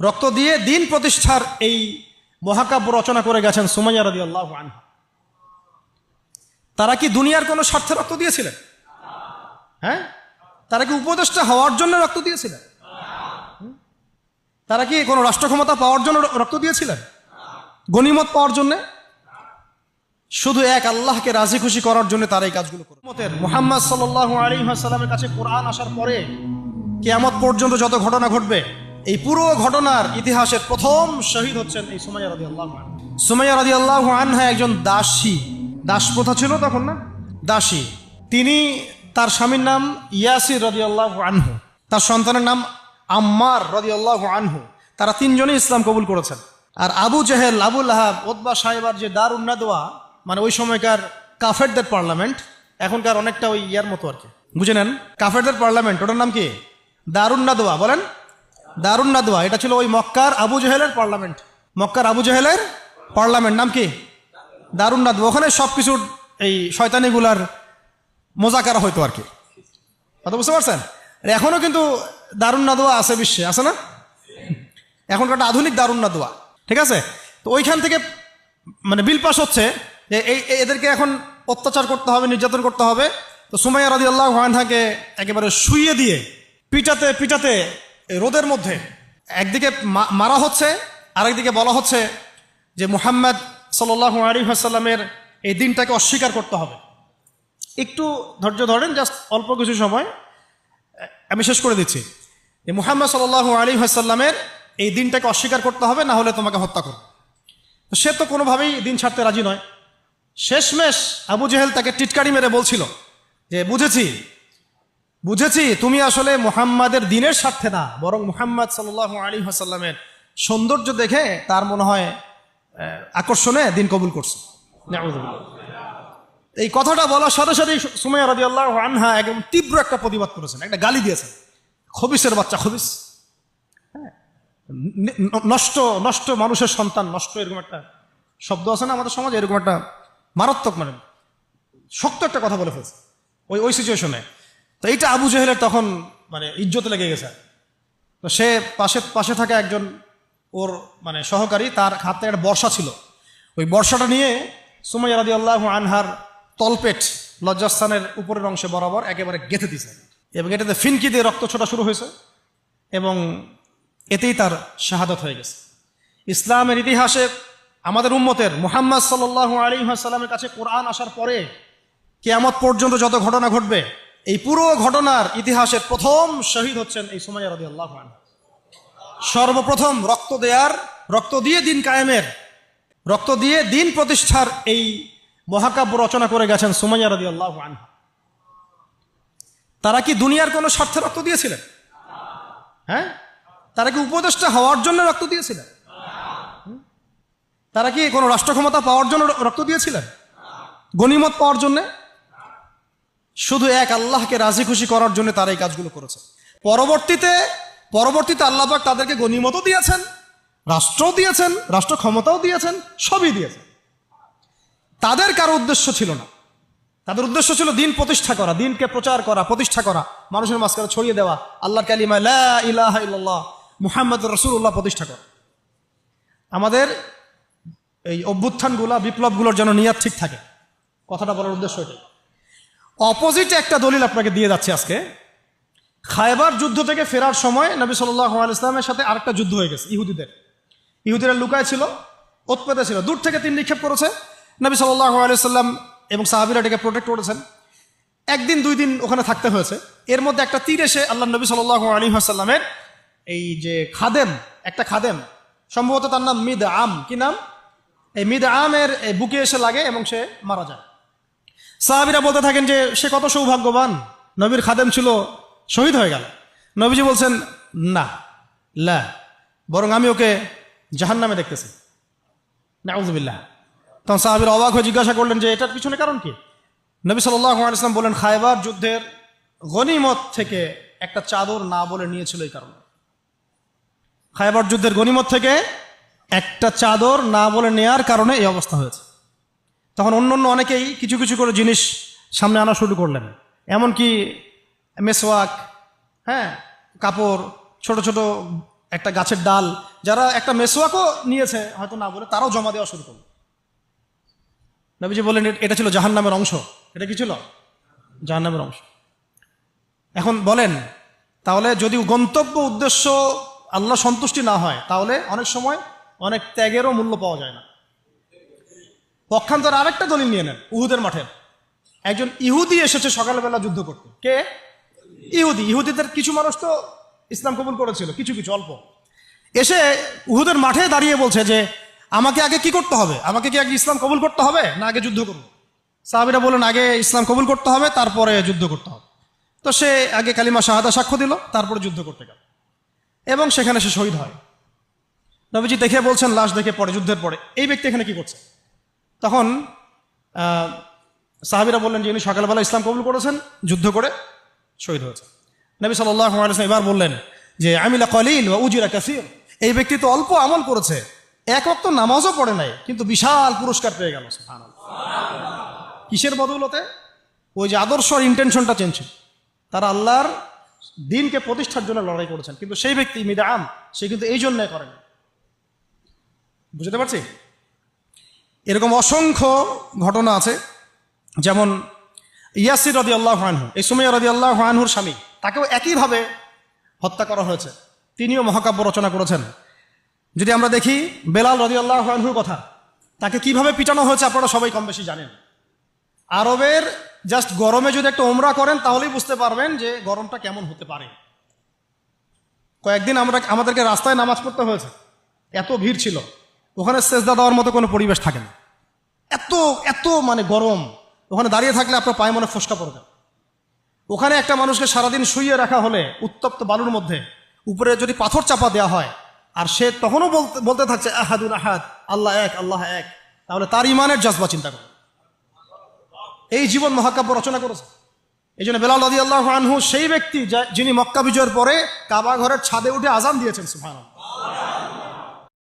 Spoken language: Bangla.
রক্ত দিয়ে দিন প্রতিষ্ঠার এই মহাকাব্য রচনা করে গেছেন সুমাইয়া রদি আল্লাহ আনহা। তারা কি দুনিয়ার কোনো স্বার্থে রক্ত দিয়েছিলেন? হ্যাঁ? তারা কি উপদেষ্টা হওয়ার জন্য রক্ত দিয়েছিলেন? তারা কি কোনো রাষ্ট্র ক্ষমতা পাওয়ার জন্য রক্ত দিয়েছিলেন? গণিমত পাওয়ার জন্য? শুধু এক আল্লাহকে রাজি খুশি করার জন্য তারা এই কাজগুলো করে। মুহাম্মদ সাল্লাহ সাল্লামের কাছে কোরআন আসার পরে কেয়ামত পর্যন্ত যত ঘটনা ঘটবে এই পুরো ঘটনার ইতিহাসের প্রথম শহীদ হচ্ছেন এই সুমাইয়া রাদি আল্লাহ সুমাইয়া রাদি আল্লাহ আনহা একজন দাসী। দাস প্রথা ছিল তখন না? দাসী। তিনি তার স্বামীর নাম ইয়াসির রদি আল্লাহ আনহু। তার সন্তানের নাম আম্মার রদি আল্লাহ আনহু। তারা তিনজনই ইসলাম কবুল করেছেন। আর আবু জেহেল আবুল আহাব ওদবা সাহেবার যে দার উন্নাদোয়া মানে ওই সময়কার কাফেরদের পার্লামেন্ট, এখনকার অনেকটা ওই ইয়ার মতো আর কি। বুঝে নেন? কাফেরদের পার্লামেন্ট, ওটার নাম কি? দারুন্নাদোয়া বলেন? দারুন্নাদোয়া এটা ছিল ওই মক্কার আবু জেহেলের পার্লামেন্ট। মক্কার আবু জেহেলের পার্লামেন্ট। নাম কি? দারুন্নাদোয়া ওখানে সব কিছুর এই শয়তানিগুলার মজা করা হইতো আর কি। কথা বুঝতে পারছেন? এখনও কিন্তু দারুন্নাদোয়া আছে বিশ্বে। আছে না? এখনকার একটা আধুনিক দারুন্না দোয়া। ঠিক আছে? তো ওইখান থেকে মানে বিল পাস হচ্ছে যে এই এদেরকে এখন অত্যাচার করতে হবে, নির্যাতন করতে হবে। তো সুমাইয়া রাদি আল্লাহ আনহাকে একেবারে শুইয়ে দিয়ে পিটাতে পিটাতে রোদের মধ্যে একদিকে মারা হচ্ছে, আরেকদিকে বলা হচ্ছে যে মুহাম্মদ সাল্লাহ আলী আসাল্লামের এই দিনটাকে অস্বীকার করতে হবে। একটু ধৈর্য ধরেন, জাস্ট অল্প কিছু সময়। আমি শেষ করে দিচ্ছি। যে মুহাম্মদ সাল্লাহ আলী হাসাল্লামের এই দিনটাকে অস্বীকার করতে হবে, না হলে তোমাকে হত্যা করো সে তো কোনোভাবেই দিন ছাড়তে রাজি নয়। শেষমেশ আবু জেহেল তাকে টিটকারি মেরে বলছিল যে, বুঝেছি বুঝেছি তুমি আসলে মুহাম্মাদের দিনের স্বার্থে না বরং মুহাম্মদ সাল্লাহ আলী হাসাল্লামের সৌন্দর্য দেখে তার মনে হয় আকর্ষণে দিন কবুল করছে। এই কথাটা বলার সাথে সাথেই সুমাইয়া রাজি আল্লাহ আনহা একদম তীব্র একটা প্রতিবাদ করেছেন একটা গালি দিয়েছেন। খবিসের বাচ্চা খবিস। হ্যাঁ। নষ্ট নষ্ট মানুষের সন্তান নষ্ট এরকম একটা শব্দ আছে না আমাদের সমাজে এরকম একটা মারাত্মক মানে শক্ত একটা কথা বলে ফেলছে। ওই ওই সিচুয়েশনে তো এইটা আবু জেহেলের তখন মানে ইজ্জত লেগে গেছে। তো সে পাশে পাশে থাকা একজন ওর মানে সহকারী, তার হাতে একটা বর্ষা ছিল। ওই বর্ষাটা নিয়ে সুমাইয়া রাদি আল্লাহ আনহার তলপেট লজ্জাস্থানের উপরের অংশে বরাবর একেবারে গেঁথে দিছে এবং এটাতে ফিনকি দিয়ে রক্ত ছোটা শুরু হয়েছে এবং এতেই তার শাহাদত হয়ে গেছে। ইসলামের ইতিহাসে আমাদের উম্মতের মুহাম্মদ সাল্লাহ আলী সাল্লামের কাছে কোরআন আসার পরে কেয়ামত পর্যন্ত যত ঘটনা ঘটবে এই পুরো ঘটনার ইতিহাসের প্রথম শহীদ হচ্ছেন এই সুমাইয়া রাদি আল্লাহ সর্বপ্রথম রক্ত দেয়ার, রক্ত দিয়ে দিন কায়েমের, রক্ত দিয়ে দিন প্রতিষ্ঠার এই মহাকাব্য রচনা করে গেছেন সুমাইয়া রাদি আল্লাহ তারা কি দুনিয়ার কোনো স্বার্থে রক্ত দিয়েছিলেন? হ্যাঁ? তারা কি উপদেষ্টা হওয়ার জন্য রক্ত দিয়েছিলেন? তারা কি কোনো রাষ্ট্র ক্ষমতা পাওয়ার জন্য রক্ত দিয়েছিলেন? গনিমত পাওয়ার জন্য? শুধু এক আল্লাহকে রাজি খুশি করার জন্য তারা এই কাজগুলো করেছে। পরবর্তীতে পরবর্তীতে আল্লাহবাক তাদেরকে গনিমতও দিয়েছেন, রাষ্ট্রও দিয়েছেন রাষ্ট্র ক্ষমতাও দিয়েছেন, সবই দিয়েছেন। তাদের কারও উদ্দেশ্য ছিল না। তাদের উদ্দেশ্য ছিল দিন প্রতিষ্ঠা করা, দিনকে প্রচার করা, প্রতিষ্ঠা করা, মানুষের মাঝখানে ছড়িয়ে দেওয়া আল্লাহ কালিমা ইল্লাল্লাহ, মুহাম্মদ রসুল্লাহ প্রতিষ্ঠা করা। আমাদের এই অভ্যুত্থানগুলা, বিপ্লবগুলোর যেন নিয়াত ঠিক থাকে। কথাটা বলার উদ্দেশ্য এটাই। অপোজিটে একটা দলিল আপনাকে দিয়ে যাচ্ছে আজকে। খায়বার যুদ্ধ থেকে ফেরার সময় নবী সাল্লাহ ইসলামের সাথে আরেকটা যুদ্ধ হয়ে গেছে, ইহুদিদের। ইহুদিরা লুকায় ছিল ওৎপেতে ছিল, দূর থেকে তিন নিক্ষেপ করেছে। নবী সাল্লাহ আলাইসাল্লাম এবং সাহাবিরা এটাকে প্রোটেক্ট করেছেন। একদিন, দুই দিন ওখানে থাকতে হয়েছে। এর মধ্যে একটা তীর এসে আল্লাহ নবী সাল্লাহ আলী আসাল্লামের এই যে খাদেম, একটা খাদেম, সম্ভবত তার নাম মিদ আম কি নাম? এই মিদ আমের বুকে এসে লাগে এবং সে মারা যায়। সাহাবিরা বলতে থাকেন যে, সে কত সৌভাগ্যবান। নবীর খাদেম ছিল, শহীদ হয়ে গেল। নবীজি বলছেন, না, লা, বরং আমি ওকে জাহান নামে দেখতেছি নাউজবিল্লাহ তখন সাহাবির অবাক হয়ে জিজ্ঞাসা করলেন যে, এটার পিছনে কারণ কি? নবী আলাইসলাম বলেন, খায়বার যুদ্ধের গনিমত থেকে একটা চাদর না বলে নিয়েছিল এই কারণে। খায়বার যুদ্ধের গনিমত থেকে একটা চাদর না বলে নেয়ার কারণে এই অবস্থা হয়েছে। তখন অন্য অন্য অনেকেই কিছু কিছু করে জিনিস সামনে আনা শুরু করলেন। এমনকি মেসওয়াক হ্যাঁ কাপড়, ছোট ছোট একটা গাছের ডাল, যারা একটা মেসোয়াকও নিয়েছে হয়তো না বলে তারাও জমা দেওয়া শুরু করল। নবীজি বললেন, এটা ছিল জাহান্নামের অংশ। এটা কি ছিল? জাহান্নামের অংশ। এখন বলেন, তাহলে যদি গন্তব্য উদ্দেশ্য আল্লাহ সন্তুষ্টি না হয়, তাহলে অনেক সময় অনেক ত্যাগেরও মূল্য পাওয়া যায় না। পক্ষান্তর আরেকটা দলিল নিয়ে নেন উহুদের মাঠে। একজন ইহুদি এসেছে সকালবেলা যুদ্ধ করতে। কে? ইহুদি। ইহুদিদের কিছু মানুষ তো ইসলাম কবুল করেছিল কিছু কিছু অল্প। এসে উহুদের মাঠে দাঁড়িয়ে বলছে যে আমাকে আগে কি করতে হবে? আমাকে কি আগে ইসলাম কবুল করতে হবে না আগে যুদ্ধ করব? সাহাবিরা বললেন আগে ইসলাম কবুল করতে হবে তারপরে যুদ্ধ করতে হবে। তো সে আগে কালিমা শাহাদা সাক্ষ্য দিল তারপরে যুদ্ধ করতে গেল। এবং সেখানে সে শহীদ হয়। নবীজি দেখে বলছেন লাশ দেখে পরে যুদ্ধের পরে। এই ব্যক্তি এখানে কি করছে? তখন সাহাবিরা বললেন যে, ইনি সকালবেলা ইসলাম কবুল করেছেন, যুদ্ধ করে শহীদ হয়েছে নবী সাল্লাহ এবার বললেন যে, আমিলা কলিল বা উজিরা কাসির। এই ব্যক্তি তো অল্প আমল করেছে, এক অক্ত নামাজও পড়ে নাই, কিন্তু বিশাল পুরস্কার পেয়ে গেল কিসের বদৌলতে? ওই যে আদর্শ ইন্টেনশনটা চেঞ্জ তারা আল্লাহর দিনকে প্রতিষ্ঠার জন্য লড়াই করেছেন, কিন্তু সেই ব্যক্তি মিদাম সে কিন্তু এই জন্যে করেন। বুঝতে পারছি? এরকম অসংখ্য ঘটনা আছে। যেমন ইয়াসির রদি আল্লাহ আনহু, এই সুমাইয়া রদি আল্লাহ আনহুর স্বামী, তাকেও একইভাবে হত্যা করা হয়েছে। তিনিও মহাকাব্য রচনা করেছেন। যদি আমরা দেখি বেলাল রদি আল্লাহ আনহুর কথা, তাকে কীভাবে পিটানো হয়েছে আপনারা সবাই কম বেশি জানেন। আরবের জাস্ট গরমে যদি একটা ওমরা করেন, তাহলেই বুঝতে পারবেন যে গরমটা কেমন হতে পারে। কয়েকদিন আমরা আমাদেরকে রাস্তায় নামাজ পড়তে হয়েছে। এত ভিড় ছিল। ওখানে সেজদা দেওয়ার মতো কোনো পরিবেশ থাকে না। এত এত মানে গরম। ওখানে দাঁড়িয়ে থাকলে আপনার পায়ে মনে ফসকা পড়বে। ওখানে একটা মানুষকে সারাদিন শুইয়ে রাখা হলে উত্তপ্ত বালুর মধ্যে উপরে যদি পাথর চাপা দেওয়া হয়, আর সে তখনও বলতে বলতে থাকছে আহাদুল আহাদ, আল্লাহ এক আল্লাহ এক তাহলে তার ইমানের জজবা চিন্তা করো। এই জীবন মহাকাব্য রচনা করেছে। এই জন্য বেলাল রদি আল্লাহ আনহু সেই ব্যক্তি যিনি মক্কা বিজয়ের পরে কাবা ঘরের ছাদে উঠে আজান দিয়েছেন সুফান